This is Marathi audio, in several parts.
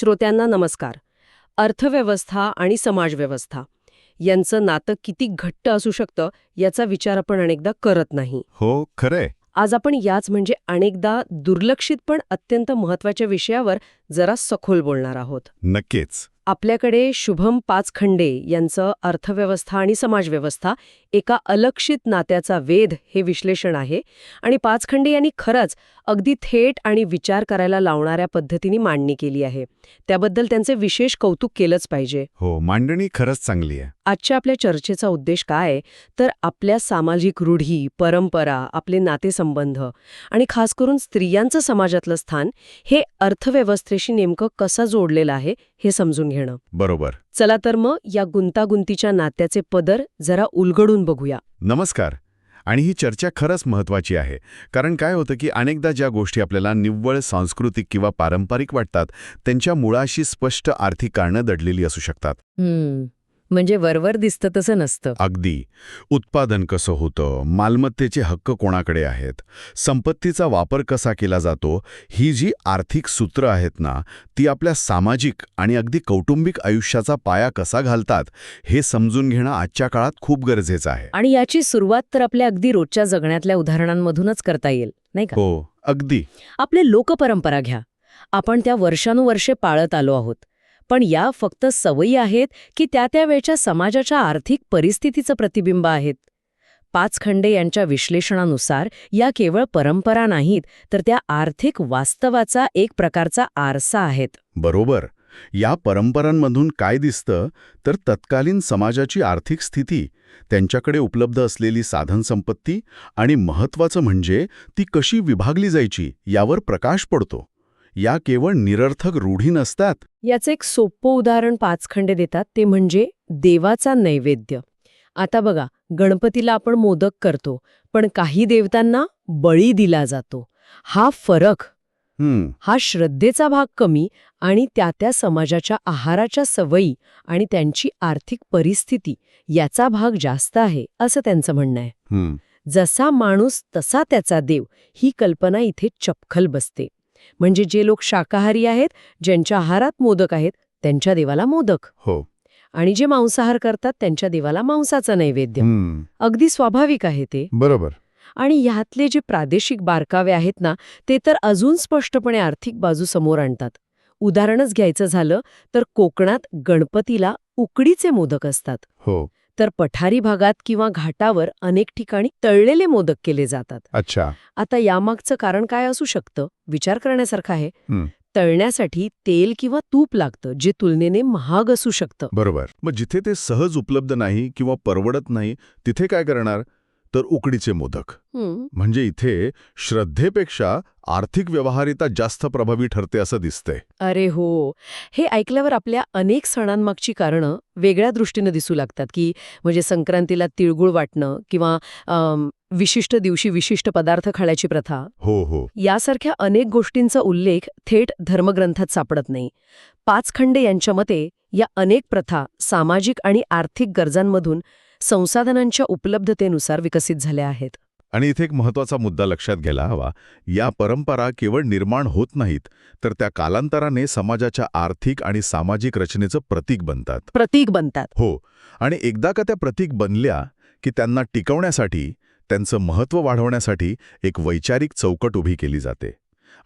श्रोत्यांना नमस्कार. अर्थव्यवस्था आणि समाजव्यवस्था यांचं नातं किती घट्ट असू शकतं याचा विचार आपण अनेकदा करत नाही. हो खरंय. आज आपण याच म्हणजे अनेकदा दुर्लक्षित पण अत्यंत महत्त्वाच्या विषयावर जरा सखोल बोलणार आहोत. नक्कीच. आपल्याकडे शुभम पाचखंडे यांचं अर्थव्यवस्था आणि समाजव्यवस्था एका अलक्षित नात्याचा वेध हे विश्लेषण आहे आणि पाचखंडे यांनी खरंच अगदी थेट आणि विचार करायला लावणाऱ्या पद्धतीने मांडणी केली आहे. त्याबद्दल त्यांचे विशेष कौतुक केलंच पाहिजे. हो मांडणी खरंच चांगली आहे. आजच्या आपल्या चर्चेचा उद्देश काय? आहे? तर आपल्या सामाजिक रूढी परंपरा आपले नातेसंबंध आणि खास करून स्त्रियांचं समाजातलं स्थान हे अर्थव्यवस्थेशी नेमकं कसं जोडलेलं आहे हे समजून घेणं. बरोबर. चला तर मग या गुंतागुंतीच्या नात्याचे पदर जरा उलगडून बघूया. नमस्कार. आणि ही चर्चा खरंच महत्वाची आहे. कारण काय होतं की अनेकदा ज्या गोष्टी आपल्याला निव्वळ सांस्कृतिक किंवा पारंपरिक वाटतात त्यांच्या मुळाशी स्पष्ट आर्थिक कारणं दडलेली असू शकतात. म्हणजे वरवर दिसतं तसं नसतं. अगदी. उत्पादन कसं होतं मालमत्तेचे हक्क कोणाकडे आहेत संपत्तीचा वापर कसा केला जातो ही जी आर्थिक सूत्र आहेत ना ती आपल्या सामाजिक आणि अगदी कौटुंबिक आयुष्याचा पाया कसा घालतात हे समजून घेणं आजच्या काळात खूप गरजेचं आहे. आणि याची सुरुवात तर आपल्या अगदी रोजच्या जगण्यातल्या उदाहरणांमधूनच करता येईल नाही का? हो अगदी. आपले लोकपरंपरा घ्या. आपण त्या वर्षानुवर्षे पाळत आलो आहोत. पण या फक्त सवयी आहेत की त्या त्या वेळच्या समाजाच्या आर्थिक परिस्थितीचं प्रतिबिंब आहेत. पाच खंडे यांच्या विश्लेषणानुसार या केवळ परंपरा नाहीत तर त्या आर्थिक वास्तवाचा एक प्रकारचा आरसा आहेत. बरोबर. या परंपरांमधून काय दिसतं तर तत्कालीन समाजाची आर्थिक स्थिती त्यांच्याकडे उपलब्ध असलेली साधनसंपत्ती आणि महत्त्वाचं म्हणजे ती कशी विभागली जायची यावर प्रकाश पडतो. या केवळ निरर्थक रूढी नसतात. याचं एक सोपं उदाहरण पाच खंडे देतात ते म्हणजे देवाचा नैवेद्य. आता बघा गणपतीला आपण मोदक करतो पण काही देवतांना बळी दिला जातो. हा फरक हम्म. हा श्रद्धेचा भाग कमी आणि त्या त्या समाजाच्या आहाराच्या सवयी आणि त्यांची आर्थिक परिस्थिती याचा भाग जास्त आहे असं त्यांचं म्हणणं आहे. जसा माणूस तसा त्याचा देव ही कल्पना इथे चपखल बसते. म्हणजे जे लोक शाकाहारी आहेत ज्यांच्या आहारात मोदक आहेत त्यांच्या देवाला मोदक. हो. आणि जे मांसाहार करतात त्यांच्या देवाला मांसाचा नैवेद्य. अगदी स्वाभाविक आहे ते. बरोबर. आणि ह्यातले जे प्रादेशिक बारकावे आहेत ना ते तर अजून स्पष्टपणे आर्थिक बाजू समोर आणतात. उदाहरणच घ्यायचं झालं तर कोकणात गणपतीला उकडीचे मोदक असतात. हो. तर पठारी भागात किंवा घाटावर अनेक ठिकाणी तळलेले मोदक केले जातात. अच्छा. आता यामागचं कारण काय असू शकतं? विचार करण्यासारखं आहे. तळण्यासाठी तेल किंवा तूप लागतं जे तुलनेने महाग असू शकतं. बरोबर. मग जिथे ते सहज उपलब्ध नाही किंवा परवडत नाही तिथे काय करणार? तर उकडीचे मोदक. म्हणजे इथे श्रद्धेपेक्षा आर्थिक व्यवहारिता जास्त प्रभावी ठरते असं दिसतंय. अरे हो. हे ऐकल्यावर आपल्या अनेक सणांमागची कारणं वेगळ्या दृष्टीनं दिसू लागतात की म्हणजे संक्रांतीला तिळगुळ वाटणं किंवा विशिष्ट दिवशी विशिष्ट पदार्थ खाण्याची प्रथा. हो हो. यासारख्या अनेक गोष्टींचा उल्लेख थेट धर्मग्रंथात सापडत नाही. पाच खंडे यांच्या मते या अनेक प्रथा सामाजिक आणि आर्थिक गरजांमधून संसाधनांच्या उपलब्धतेनुसार विकसित झाल्या आहेत. आणि इथे एक महत्त्वाचा मुद्दा लक्षात घ्यायला हवा. या परंपरा केवळ निर्माण होत नाहीत तर त्या कालांतराने समाजाच्या आर्थिक आणि सामाजिक रचनेचं प्रतीक बनतात. प्रतीक बनतात. हो आणि एकदा का त्या प्रतीक बनल्या की त्यांना टिकवण्यासाठी त्यांचं महत्त्व वाढवण्यासाठी एक वैचारिक चौकट उभी केली जाते.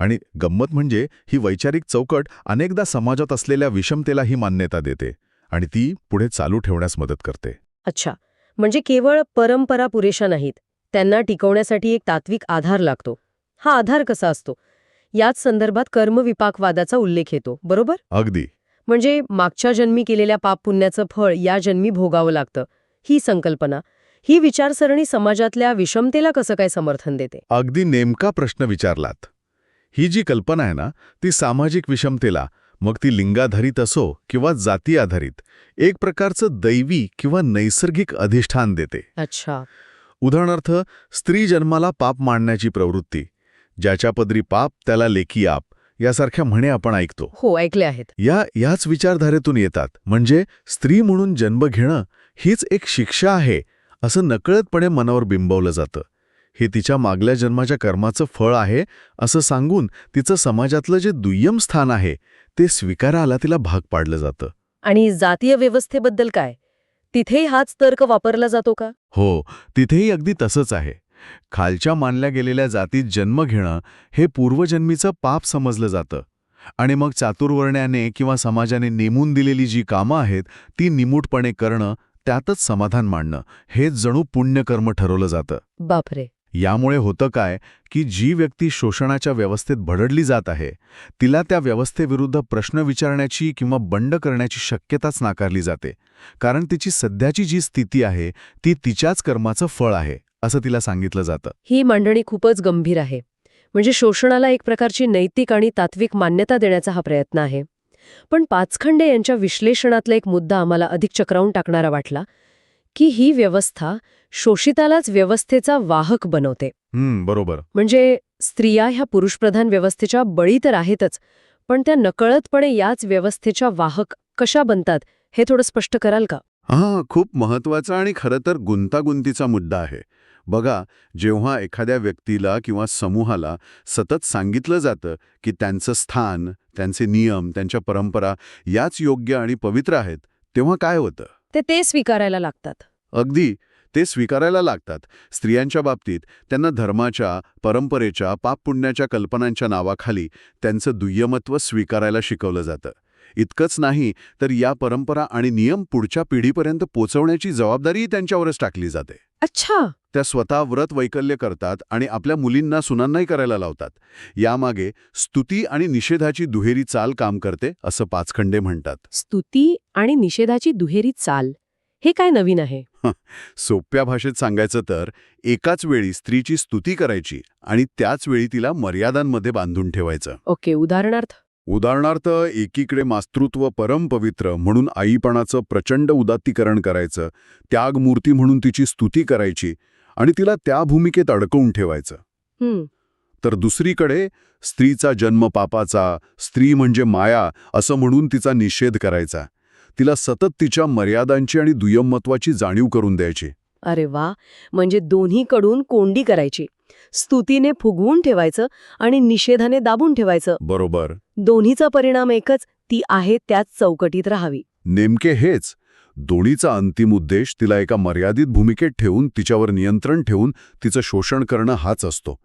आणि गंमत म्हणजे ही वैचारिक चौकट अनेकदा समाजात असलेल्या विषमतेलाही मान्यता देते आणि ती पुढे चालू ठेवण्यास मदत करते. अच्छा. म्हणजे केवळ परंपरा पुरेशा नाहीत. त्यांना टिकवण्यासाठी एक तात्विक आधार लागतो. हा आधार कसा असतो? याच संदर्भात कर्मविपाकवादाचा उल्लेख येतो बरोबर? अगदी. म्हणजे मागच्या जन्मी केलेल्या पापपुण्याचं फळ या जन्मी भोगावं लागतं ही संकल्पना. ही विचारसरणी समाजातल्या विषमतेला कसं काय समर्थन देते? अगदी नेमका प्रश्न विचारलात. ही जी कल्पना आहे ना ती सामाजिक विषमतेला मग ती लिंगाधारित असो किंवा जाती आधारित एक प्रकारचं दैवी किंवा नैसर्गिक अधिष्ठान देते. अच्छा. उदाहरणार्थ स्त्री जन्माला पाप मांडण्याची प्रवृत्ती ज्याच्या पदरी पाप त्याला लेखी आप यासारख्या म्हणे आपण ऐकतो. हो ऐकले आहेत. या याच विचारधारेतून येतात म्हणजे स्त्री म्हणून जन्म घेणं हीच एक शिक्षा आहे असं नकळतपणे मनावर बिंबवलं जातं. हे तिच्या मागल्या जन्माच्या कर्माचं फळ आहे असं सांगून तिचं समाजातलं जे दुय्यम स्थान आहे ते स्वीकारायला तिला भाग पाडलं जातं. आणि जातीय व्यवस्थेबद्दल काय? तिथेही हाच तर्क वापरला जातो का? हो तिथेही अगदी तसंच आहे. खालच्या मानल्या गेलेल्या जातीत जन्म घेणं हे पूर्वजन्मीचं पाप समजलं जातं. आणि मग चातुर्वर्ण्याने किंवा समाजाने नेमून दिलेली जी कामं आहेत ती निमूटपणे करणं त्यातच समाधान मानणं हे जणू पुण्यकर्म ठरवलं जातं. बापरे! यामुळे होतं काय की जी व्यक्ती शोषणाच्या व्यवस्थेत भडडली जात आहे तिला त्या व्यवस्थेविरुद्ध प्रश्न विचारण्याची किंवा बंड करण्याची शक्यताच नाकारली जाते कारण तिची सध्याची जी स्थिती आहे ती तिच्याच कर्माचं फळ आहे असं तिला सांगितलं जातं. ही मांडणी खूपच गंभीर आहे. म्हणजे शोषणाला एक प्रकारची नैतिक आणि तात्विक मान्यता देण्याचा हा प्रयत्न आहे. पण पाचखंडे यांच्या विश्लेषणातला एक मुद्दा आम्हाला अधिक चक्रावून टाकणारा वाटला की ही व्यवस्था शोषितालाच व्यवस्थेचा वाहक बनवते. बरोबर. म्हणजे स्त्रिया ह्या पुरुषप्रधान व्यवस्थेच्या बळी तर आहेतच पण त्या नकळतपणे याच व्यवस्थेच्या वाहक कशा बनतात हे थोडं स्पष्ट कराल का? हां खूप महत्त्वाचा आणि खरं तर गुंतागुंतीचा मुद्दा आहे. बघा जेव्हा एखाद्या व्यक्तीला किंवा समूहाला सतत सांगितलं जातं की त्यांचं स्थान त्यांचे नियम त्यांच्या परंपरा याच योग्य आणि पवित्र आहेत तेव्हा काय होतं? ते ते स्वीकारायला लागतात. अगदी. ते स्वीकारायला लागतात. स्त्रियांच्या बाबतीत त्यांना धर्माच्या परंपरेच्या पापपुण्याच्या कल्पनांच्या नावाखाली त्यांचं दुय्यमत्व स्वीकारायला शिकवलं जातं. इतकंच नाही तर या परंपरा आणि नियम पुढच्या पिढीपर्यंत पोचवण्याची जबाबदारीही त्यांच्यावरच टाकली जाते. अच्छा. त्या स्वतः व्रत वैकल्य करतात आणि आपल्या मुलींना सुनांनाही करायला लावतात. यामागे स्तुती आणि निषेधाची दुहेरी चाल काम करते असं पाचखंडे म्हणतात. स्तुती आणि निषेधाची दुहेरी चाल हे काय नवीन आहे? सोप्या भाषेत सांगायचं तर एकाच वेळी स्त्रीची स्तुती करायची आणि त्याच वेळी तिला मर्यादांमध्ये बांधून ठेवायचं. ओके उदाहरणार्थ? उदाहरणार्थ एकीकडे मातृत्व परमपवित्र म्हणून आईपणाचं प्रचंड उदात्तीकरण करायचं त्यागमूर्ती म्हणून तिची स्तुती करायची आणि तिला त्या भूमिकेत अडकवून ठेवायचं. तर दुसरीकडे स्त्रीचा जन्म पापाचा स्त्री म्हणजे माया असं म्हणून तिचा निषेध करायचा. तिला सतत तिच्या मर्यादांची आणि दुय्यमत्वाची जाणीव करून द्यायची. अरे वा म्हणजे दोन्हीकडून कोंडी करायची. स्तुतीने फुगवून ठेवायचं आणि निषेधाने दाबून ठेवायचं. बरोबर. दोन्हीचा परिणाम एकच ती आहे त्याच चौकटीत राहावी. नेमके हेच. दोन्हीचा अंतिम उद्देश तिला एका मर्यादित भूमिकेत ठेवून तिच्यावर नियंत्रण ठेवून तिचं शोषण करणं हाच असतो.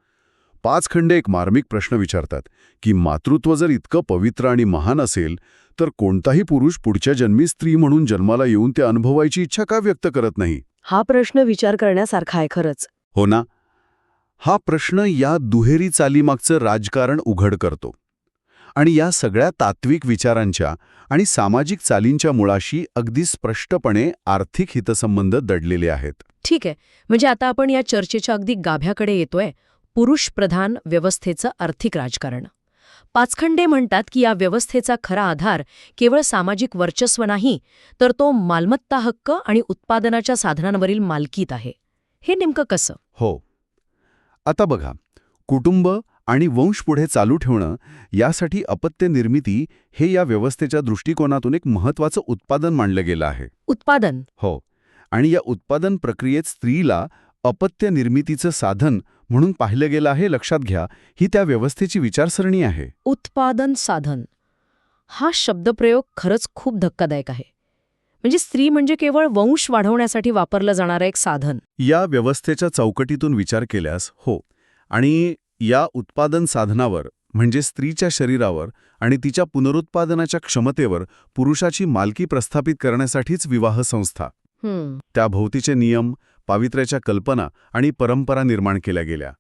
पाच खंडे एक मार्मिक प्रश्न विचारतात की मातृत्व जर इतकं पवित्र आणि महान असेल तर कोणताही पुरुष पुढच्या जन्मी स्त्री म्हणून जन्माला येऊन ते अनुभवायची इच्छा का व्यक्त करत नाही? हा प्रश्न विचार करण्यासारखा आहे खरंच. हो ना? हा प्रश्न या दुहेरी चालीमागचं राजकारण उघड करतो. आणि या सगळ्या तात्विक विचारांच्या आणि सामाजिक चालींच्या मुळाशी अगदी स्पष्टपणे आर्थिक हितसंबंध दडलेले आहेत. ठीक आहे. म्हणजे आता आपण या चर्चेच्या अगदी गाभ्याकडे येतोय. पुरुषप्रधान व्यवस्थेचं आर्थिक राजकारण. पाचखंडे म्हणतात की या व्यवस्थेचा खरा आधार केवळ सामाजिक वर्चस्व नाही तर तो मालमत्ता हक्क आणि उत्पादनाच्या साधनांवरील मालकीत आहे. हे नेमकं कसं? हो. आता बघा कुटुंब आणि वंश पुढे चालू ठेवणं यासाठी अपत्य निर्मिती हे या व्यवस्थेच्या दृष्टिकोनातून एक महत्वाचं उत्पादन मानलं गेलं आहे. उत्पादन? हो. आणि या उत्पादन प्रक्रियेत स्त्रीला अपत्य निर्मितीचं साधन म्हणून पाहिलं गेलं आहे लक्षात घ्या ही त्या व्यवस्थेची विचारसरणी आहे. उत्पादन साधन. हा शब्दप्रयोग खरंच खूप धक्कादायक आहे. म्हणजे स्त्री म्हणजे केवळ वंश वाढवण्यासाठी वापरलं जाणारं एक साधन. या व्यवस्थेच्या चौकटीतून विचार केल्यास हो. आणि या उत्पादन साधनावर म्हणजे स्त्रीच्या शरीरावर आणि तिच्या पुनरुत्पादनाच्या क्षमतेवर पुरुषाची मालकी प्रस्थापित करण्यासाठीच विवाह संस्था. त्या भोवतीचे नियम पावित्र्याच्या कल्पना आणि परंपरा निर्माण केल्या गेल्या.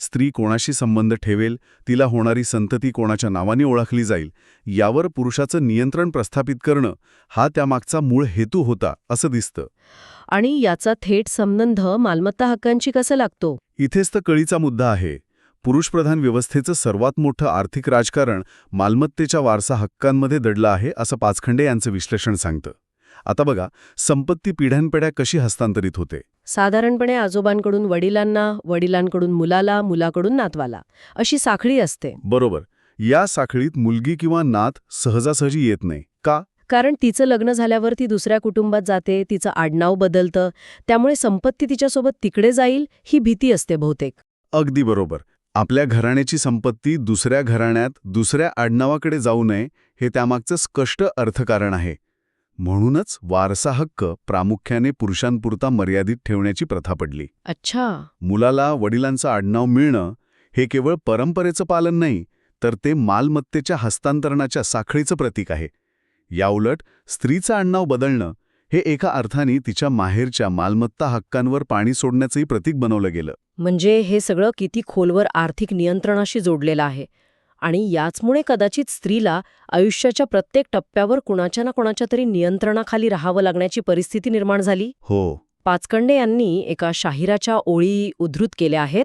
स्त्री कोणाशी संबंध ठेवेल तिला होणारी संतती कोणाच्या नावाने ओळखली जाईल यावर पुरुषाचं नियंत्रण प्रस्थापित करणं हा त्यामागचा मूळ हेतू होता असं दिसतं. आणि याचा थेट संबंध मालमत्ता हक्कांची कसा लागतो? इथेच तर कळीचा मुद्दा आहे. पुरुषप्रधान व्यवस्थेचं सर्वात मोठं आर्थिक राजकारण मालमत्तेच्या वारसा हक्कांमध्ये दडलं आहे असं पाचखंडे यांचं विश्लेषण सांगतं. आता बघा संपत्ती पिढ्यानपिढ्या कशी हस्तांतरित होते? साधारणपणे आजोबांकडून वडिलांना वडिलांकडून मुलाला मुलाकडून नातवाला अशी साखळी असते. बरोबर. या साखळीत मुलगी किंवा नात सहजासहजी येत नाही का? कारण तिचं लग्न झाल्यावर ती दुसऱ्या कुटुंबात जाते तिचं आडनाव बदलतं त्यामुळे संपत्ती तिच्यासोबत तिकडे जाईल ही भीती असते बहुतेक. अगदी बरोबर. आपल्या घराण्याची संपत्ती दुसऱ्या घराण्यात दुसऱ्या आडनावाकडे जाऊ नये हे त्यामागचं स्पष्ट अर्थकारण आहे. म्हणूनच वारसा हक्क प्रामुख्याने पुरुषांपुरता मर्यादित ठेवण्याची प्रथा पडली. अच्छा. मुलाला वडिलांचं आडनाव मिळणं हे केवळ परंपरेचं पालन नाही तर ते मालमत्तेच्या हस्तांतरणाच्या साखळीचं प्रतीक आहे. याउलट स्त्रीचं आडनाव बदलणं हे एका अर्थाने तिच्या माहेरच्या मालमत्ता हक्कांवर पाणी सोडण्याचंही प्रतीक बनवलं गेलं. म्हणजे हे सगळं किती खोलवर आर्थिक नियंत्रणाशी जोडलेलं आहे. आणि याचमुळे कदाचित स्त्रीला आयुष्याच्या प्रत्येक टप्प्यावर कुणाच्या ना कुणाच्या तरी नियंत्रणाखाली राहावं लागण्याची परिस्थिती निर्माण झाली. हो. पाचकंडे यांनी एका शाहिराच्या ओळी उद्धृत केल्या आहेत.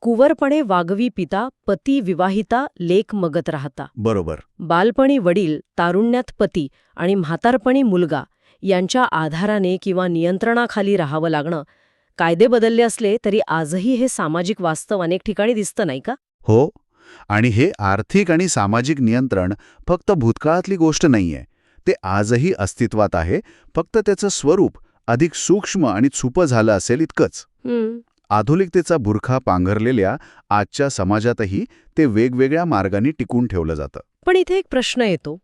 कुवरपणे वागवी पिता पती विवाहिता लेक मगत राहता. बरोबर. बालपणी वडील तारुण्यात पती आणि म्हातारपणी मुलगा यांच्या आधाराने किंवा नियंत्रणाखाली राहावं लागणं. कायदे बदलले असले तरी आजही हे सामाजिक वास्तव अनेक ठिकाणी दिसतं नाही का? हो. आणि हे आर्थिक आणि सामाजिक नियंत्रण फक्त भूतकाळातली गोष्ट नाहीये. ते आजही अस्तित्वात आहे. फक्त त्याचं स्वरूप अधिक सूक्ष्म आणि छुपं झालं असेल इतकंच. आधुनिकतेचा बुरखा पांघरलेल्या आजच्या समाजातही ते वेगवेगळ्या मार्गांनी टिकून ठेवलं जातं. पण इथे एक प्रश्न येतो.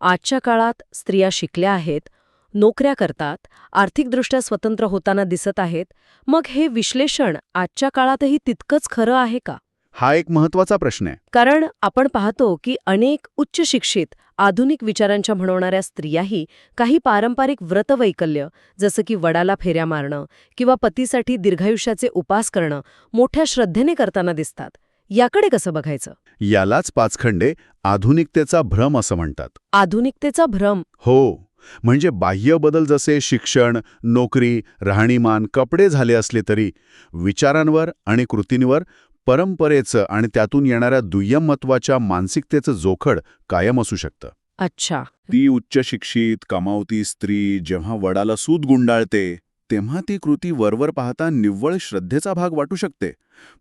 आजच्या काळात स्त्रिया शिकल्या आहेत नोकऱ्या करतात आर्थिकदृष्ट्या स्वतंत्र होताना दिसत आहेत. मग हे विश्लेषण आजच्या काळातही तितकंच खरं आहे का? हा एक महत्त्वाचा प्रश्न आहे. कारण आपण पाहतो की अनेक उच्च शिक्षित आधुनिक विचारांच्या म्हणवणाऱ्या स्त्रियाही काही पारंपरिक व्रतवैकल्य जसं की वडाला फेऱ्या मारणं किंवा पतीसाठी दीर्घायुष्याचे उपास करणं मोठ्या श्रद्धेने करताना दिसतात. याकडे कसं बघायचं? यालाच पाचखंडे आधुनिकतेचा भ्रम असं म्हणतात. आधुनिकतेचा भ्रम? हो. म्हणजे बाह्य बदल जसे शिक्षण नोकरी राहणीमान कपडे झाले असले तरी विचारांवर आणि कृतींवर परंपरेचं आणि त्यातून येणाऱ्या दुय्यम महत्त्वाच्या मानसिकतेचं जोखड कायम असू शकतं. अच्छा. ती उच्च शिक्षित कमावती स्त्री जेव्हा वडाला सूत गुंडाळते तेव्हा ती कृती वरवर पाहता निव्वळ श्रद्धेचा भाग वाटू शकते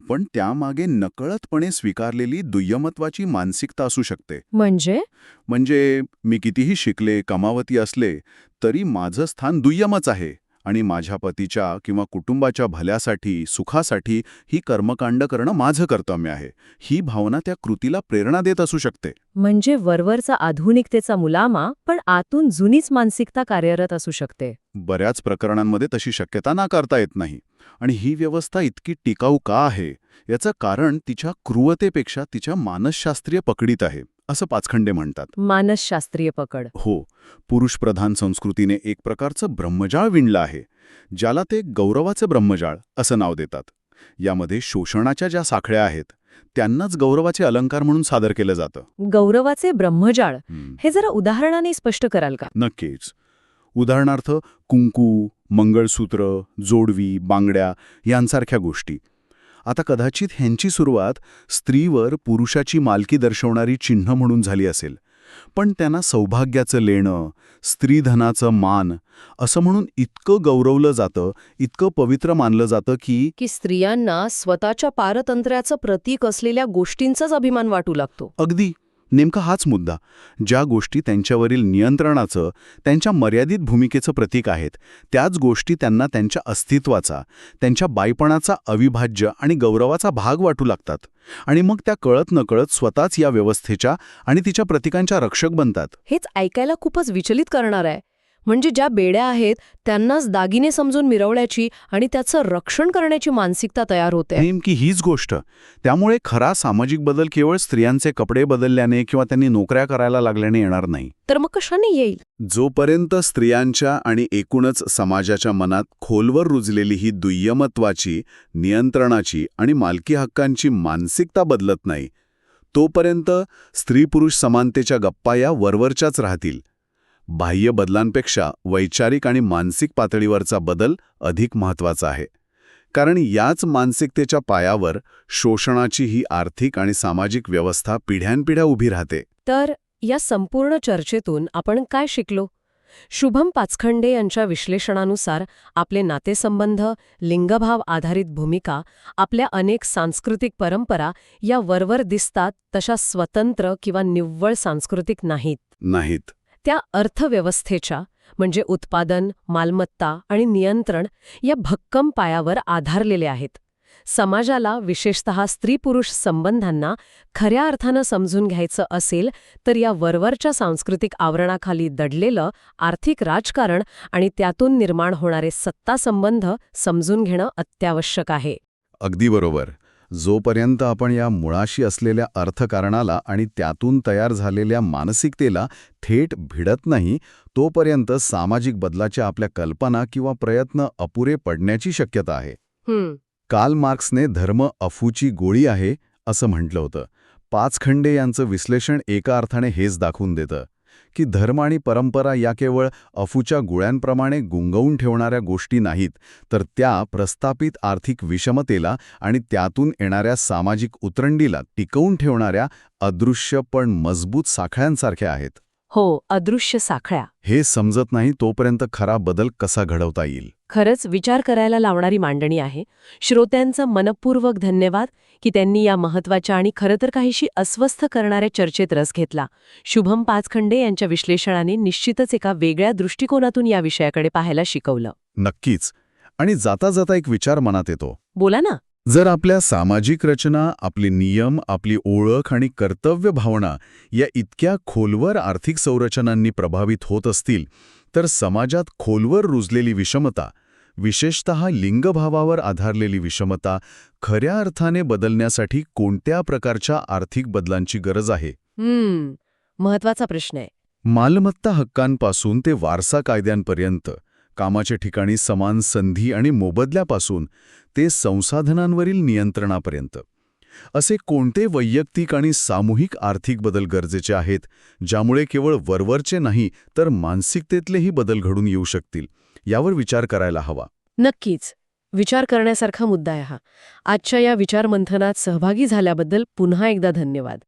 पण त्यामागे नकळतपणे स्वीकारलेली दुय्यमत्वाची मानसिकता असू शकते. म्हणजे? म्हणजे मी कितीही शिकले कमावती असले तरी माझं स्थान दुय्यमच आहे. आणि माझ्या पतीच्या किंवा कुटुंबाच्या भल्यासाठी सुखासाठी ही कर्मकांड करणं माझं कर्तव्य आहे. ही भावना त्या कृतीला प्रेरणा देत असू शकते. म्हणजे वरवरचा आधुनिकतेचा मुलामा पण आतून जुनीच मानसिकता कार्यरत असू शकते. बऱ्याच प्रकरणांमध्ये तशी शक्यता नाकारता येत नाही. आणि ही व्यवस्था इतकी टिकाऊ का आहे? याचं कारण तिच्या क्रूरतेपेक्षा तिच्या मानसशास्त्रीय पकडीत आहे. असं पाचखंडे म्हणतात. मानसशास्त्रीय पकड. हो पुरुषप्रधान संस्कृतीने एक प्रकारचं ब्रह्मजाळ विणलं आहे ज्याला ते गौरवाचं ब्रह्मजाळ असं नाव देतात. यामध्ये शोषणाच्या ज्या साखळ्या आहेत त्यांनाच गौरवाचे अलंकार म्हणून सादर केलं जातं. गौरवाचे ब्रह्मजाळ? हं. हे जरा उदाहरणाने स्पष्ट कराल का? नक्कीच. उदाहरणार्थ कुंकू मंगळसूत्र जोडवी बांगड्या यांसारख्या गोष्टी. आता कदाचित ह्यांची सुरुवात स्त्रीवर पुरुषाची मालकी दर्शवणारी चिन्ह म्हणून झाली असेल. पण त्यांना सौभाग्याचं लेणं स्त्रीधनाचं मान असं म्हणून इतकं गौरवलं जातं इतकं पवित्र मानलं जातं की की स्त्रियांना स्वतःच्या पारतंत्र्याचं प्रतीक असलेल्या गोष्टींचाच अभिमान वाटू लागतो. अगदी. नेमका हाच मुद्दा ज्या गोष्टी त्यांच्यावरील नियंत्रणाचं त्यांच्या मर्यादित भूमिकेचं प्रतीक आहेत त्याच गोष्टी त्यांना त्यांच्या अस्तित्वाचा त्यांच्या बायपणाचा अविभाज्य आणि गौरवाचा भाग वाटू लागतात. आणि मग त्या कळत नकळत स्वतःच या व्यवस्थेच्या आणि तिच्या प्रतीकांच्या रक्षक बनतात. हेच ऐकायला खूपच विचलित करणार आहे. म्हणजे ज्या बेड्या आहेत त्यांनाच दागिने समजून मिरवण्याची आणि त्याचं रक्षण करण्याची मानसिकता तयार होते. नेमकी हीच गोष्ट. त्यामुळे खरा सामाजिक बदल केवळ स्त्रियांचे कपडे बदलल्याने किंवा त्यांनी नोकऱ्या करायला लागल्याने येणार नाही. तर मग कशाने येईल? जोपर्यंत स्त्रियांच्या आणि एकूणच समाजाच्या मनात खोलवर रुजलेली ही दुय्यमत्वाची नियंत्रणाची आणि मालकी हक्कांची मानसिकता बदलत नाही तोपर्यंत स्त्री-पुरुष समानतेच्या गप्पा या वरवरच्याच राहतील. बाह्य बदलांपेक्षा वैचारिक आणि मानसिक पातळीवरचा बदल अधिक महत्त्वाचा आहे. कारण याच मानसिकतेच्या पायावर शोषणाची ही आर्थिक आणि सामाजिक व्यवस्था पिढ्यानपिढ्या उभी राहते. तर या संपूर्ण चर्चेतून आपण काय शिकलो? शुभम पाचखंडे यांच्या विश्लेषणानुसार आपले नातेसंबंध लिंगभाव आधारित भूमिका आपल्या अनेक सांस्कृतिक परंपरा या वरवर दिसतात तशा स्वतंत्र किंवा निव्वळ सांस्कृतिक नाहीत. नाहीत. त्या अर्थव्यवस्थेच्या म्हणजे उत्पादन मालमत्ता आणि नियंत्रण या भक्कम पायावर आधारलेले आहेत. समाजाला विशेषतः स्त्री-पुरुष संबंधांना खऱ्या अर्थानं समजून घ्यायचं असेल तर या वरवरच्या सांस्कृतिक आवरणाखाली दडलेलं आर्थिक राजकारण आणि त्यातून निर्माण होणारे सत्ता संबंध समजून घेणं अत्यावश्यक आहे. अगदी बरोबर. जोपर्यंत आपण या मुळाशी असलेल्या अर्थकारणाला आणि त्यातून तयार झालेल्या मानसिकतेला थेट भिडत नाही तोपर्यंत सामाजिक बदलाच्या आपल्या कल्पना किंवा प्रयत्न अपुरे पडण्याची शक्यता आहे. कार्ल मार्क्सने धर्म अफूची गोळी आहे असं म्हटलं होतं. पाचखंडे यांचं विश्लेषण एका अर्थाने हेच दाखवून देतं. की धर्म आणि परंपरा या केवळ अफूच्या गोळ्यांप्रमाणे गुंगवून ठेवणाऱ्या गोष्टी नाहीत तर त्या प्रस्थापित आर्थिक विषमतेला आणि त्यातून येणाऱ्या सामाजिक उतरंडीला टिकवून ठेवणाऱ्या अदृश्य पण मजबूत साखळ्यांसारख्या आहेत. हो अदृश्य साखळ्या. हे समजत नाही तोपर्यंत खरा बदल कसा घडवता येईल. खरंच विचार करायला लावणारी मांडणी आहे. श्रोत्यांचं मनपूर्वक धन्यवाद की त्यांनी या महत्त्वाच्या आणि खरं तर काहीशी अस्वस्थ करणाऱ्या चर्चेत रस घेतला. शुभम पाचखंडे यांच्या विश्लेषणाने निश्चितच एका वेगळ्या दृष्टिकोनातून या विषयाकडे पाहायला शिकवलं. नक्कीच. आणि जाता जाता एक विचार मनात येतो. बोला ना. जर आपल्या सामाजिक रचना आपले नियम आपली ओळख आणि कर्तव्य भावना या इतक्या खोलवर आर्थिक संरचनांनी प्रभावित होत असतील तर समाजात खोलवर रुजलेली विषमता विशेषतः लिंगभावावर आधारलेली विषमता खऱ्या अर्थाने बदलण्यासाठी कोणत्या प्रकारच्या आर्थिक बदलांची गरज आहे? हम्म महत्त्वाचा प्रश्न आहे. मालमत्ता हक्कांपासून ते वारसा कायद्यांपर्यंत कामाच्या ठिकाणी समान संधी आणि मोबदल्यापासून ते संसाधनांवरील नियंत्रणापर्यंत. असे कोणते वैयक्तिक आणि सामूहिक आर्थिक बदल गरजेचे आहेत ज्यामुळे केवळ वरवरचे नाही तर मानसिकतेतलेही बदल घडून येऊ शकतील यावर विचार करायला हवा. नक्कीच. विचार करण्यासारखा मुद्दा आहे हा. आजच्या या विचारमंथनात सहभागी झाल्याबद्दल पुन्हा एकदा धन्यवाद.